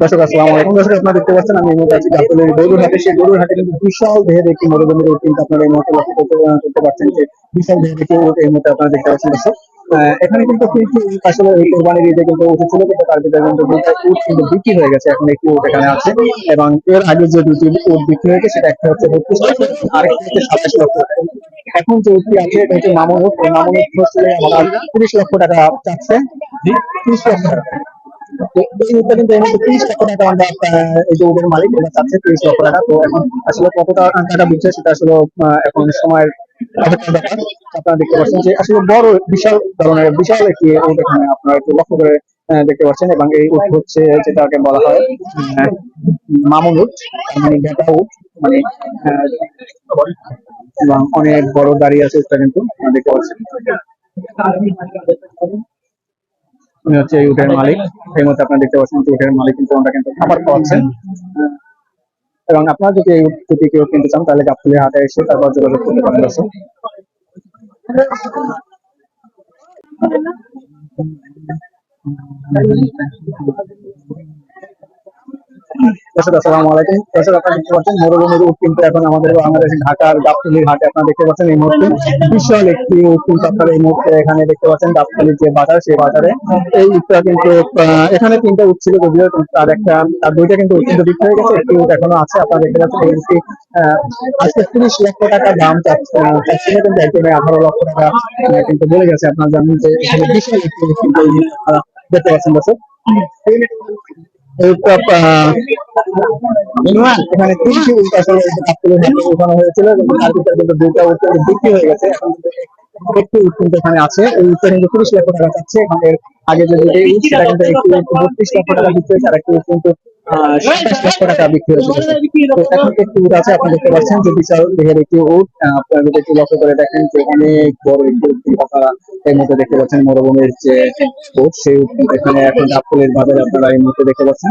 দর্শক, আসসালামু আলাইকুম। দর্শক, আপনারা দেখতে পাচ্ছেন, আমি মুহূর্তে আছি গরুর হাটে সেই গরুর হাটে কিন্তু বিশাল দেহের একটি মরুভূমির কিন্তু আপনারা এই মুহূর্তে লক্ষ্য করতে করতে পারছেন যে বিশাল দেহের একটি এই মুহূর্তে আপনারা দেখতে পাচ্ছেন, দর্শক। এখানে কিন্তু আসলে এই কোরবানির ঈদে কিন্তু উঠেছিল, কিন্তু তার ভিতরে কিন্তু দুইটা উট কিন্তু বিক্রি হয়ে গেছে। এখন একটি উট এখানে আছে, এবং এর আগে যে দুটি উট বিক্রি হয়েছে, সেটা একটা হচ্ছে বত্রিশ লক্ষ আরেকটি হচ্ছে সাতাশ লক্ষ এখন যে উটটি আছে, এটা হচ্ছে মামুন উট। মামুন উট হচ্ছে আপনার তিরিশ লক্ষ টাকা চাচ্ছে। তিরিশ লক্ষ টাকা। এই উটটা কিন্তু এই তিরিশ লক্ষ টাকা আমরা এই যে মালিক এটা চাচ্ছে তিরিশ লক্ষ টাকা তো এখন আসলে কত টাকা টাকা দিচ্ছে সেটা আসলে এখন সময়ের অপেক্ষার ব্যাপার। আপনারা দেখতে পাচ্ছেন যে আসলে বড় বিশাল ধরনের বিশাল একটি উট এখানে আপনারা একটু লক্ষ্য করে দেখতে পাচ্ছেন এবং এই উট হচ্ছে যেটাকে বলা হয় উট মানে ভেটা উট মানে এবং অনেক বড় দাঁড়িয়ে আছে উটটা কিন্তু দেখতে পাচ্ছেন। উনি হচ্ছে এই উটের মালিক। এই মধ্যে আপনারা দেখতে পাচ্ছেন যে উটের মালিক কিন্তু আমরা কিন্তু খাবার খাওয়াচ্ছেন। এবং আপনারা যদি এই যদি কেউ কিনতে চান, তাহলে গাবতলি হাটে এসে তারপর যোগাযোগ করতে পারেন দর্শক। দেখতে পাচ্ছেন মরুভূমির উট এখন আমাদের বাংলাদেশ ঢাকার গাবতলির হাটে আপনারা দেখতে পাচ্ছেন এই মুহূর্তে বিশাল একটি উট কিন্তু এই মুহূর্তে এখানে দেখতে পাচ্ছেন গাবতলির যে বাজার সেই বাজারে। এই উটটা কিন্তু এখানে তিনটা উট ছিল একটা দুইটা কিন্তু উট কিন্তু হয়ে গেছে একটি উট এখনও আছে আপনারা দেখতে পাচ্ছেন এই আজকে তিরিশ লক্ষ টাকা দাম চাচ্ছে চাচ্ছিল কিন্তু একজনে আঠারো লক্ষ টাকা কিন্তু বলে গেছে আপনারা জানেন যে এখানে বিশাল একটি কিন্তু দেখতে পাচ্ছেন দর্শক। আহ, এখানে তিনটি উল্টা আসলে হয়েছিল, কিন্তু দুইটা কিন্তু বিক্রি হয়ে গেছে। এখন এখানে আছে। কিন্তু টাকা এর আগে বত্রিশ লক্ষ টাকা বিক্রি কিন্তু এখন আছে আপনারা দেখতে পাচ্ছেন আপনারা যদি একটু দেখেন যে অনেক মরুভূমির যে সেই উট এখানে এখন গাবতলীর বাজারে আপনারা এই মুহূর্তে দেখতে পাচ্ছেন।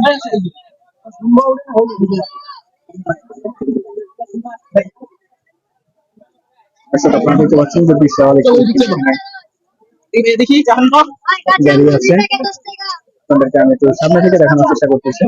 আপনারা দেখতে পাচ্ছেন যে বিশাল এখানে দেখি আপনাদেরকে আমি একটু সামনে থেকে দেখানোর চেষ্টা করতেছি